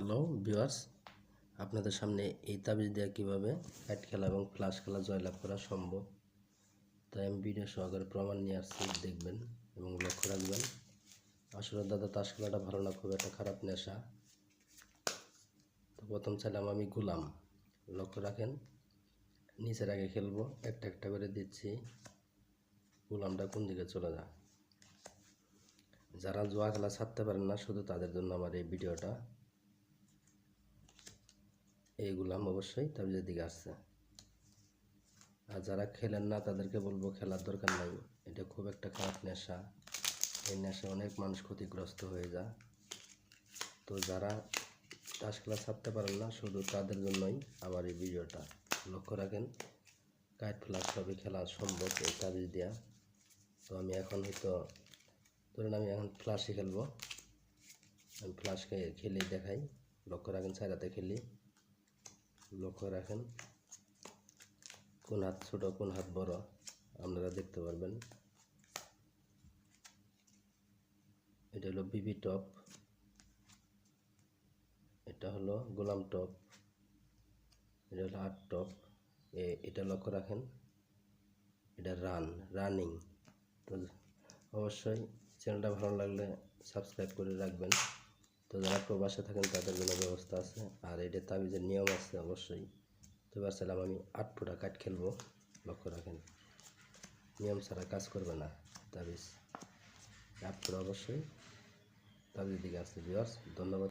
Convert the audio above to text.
Hello viewers, আপনাদের সামনে এই তাবিজ দেওয়া কীভাবে কাট খেলা এবং ফ্লাশ খেলা জয়লাভ করা সম্ভব, তাই আমি ভিডিও সহকারে প্রমাণ নিয়ে আসছি, দেখবেন এবং লক্ষ্য রাখবেন। আসলে দাদা, তাস খেলাটা ভালো না, খুব একটা খারাপ নেশা। তো প্রথম চাইলাম আমি গুলাম। লক্ষ্য রাখেন, নিচের আগে খেলব, একটা একটা করে দিচ্ছি। গুলামটা কোন দিকে চলে যায়? যারা জুয়া খেলা ছাড়তে পারেন না, শুধু তাদের জন্য আমার এই ভিডিওটা। এইগুলাম অবশ্যই তাবিজের দিকে আসছে। আর যারা খেলেন না, তাদেরকে বলব খেলার দরকার নাই। এটা খুব একটা খারাপ নেশা। এই নেশায় অনেক মানুষ ক্ষতিগ্রস্ত হয়ে যায়। তো যারা তাস খেলা ছাড়তে পারেন না, শুধু তাদের জন্যই আমার এই ভিডিওটা। লক্ষ্য রাখেন, কাইট ফ্লাস সবই খেলা সম্ভব এই তাবিজ দেওয়া তো আমি এখন হয়তো, ধরুন আমি এখন ফ্লাশে খেলব। আমি ফ্লাশ খেলে দেখাই। লক্ষ্য রাখেন, সাইরাতে খেলি। লক্ষ্য রাখেন, কোন হাত ছোট, কোন হাত বড়, আপনারা দেখতে পারবেন। এটা হলো বিবি টপ, এটা হলো গোলাম টপ, এটা হলো আট টপ। এটা লক্ষ্য রাখেন, এটা রান, রানিং। তো অবশ্যই চ্যানেলটা ভালো লাগলে সাবস্ক্রাইব করে রাখবেন। তো যারা প্রবাসে থাকেন, তাদের জন্য ব্যবস্থা আছে। আর এটা তাবিজের নিয়ম আছে অবশ্যই। তো চাইলাম আমি আট ফুটা কাঠ খেলব। লক্ষ্য রাখেন, নিয়ম ছাড়া কাজ করবে না তাবিজ। আট ফুটা অবশ্যই। তাবিজের দিকে আসতে দিবস ধন্যবাদ।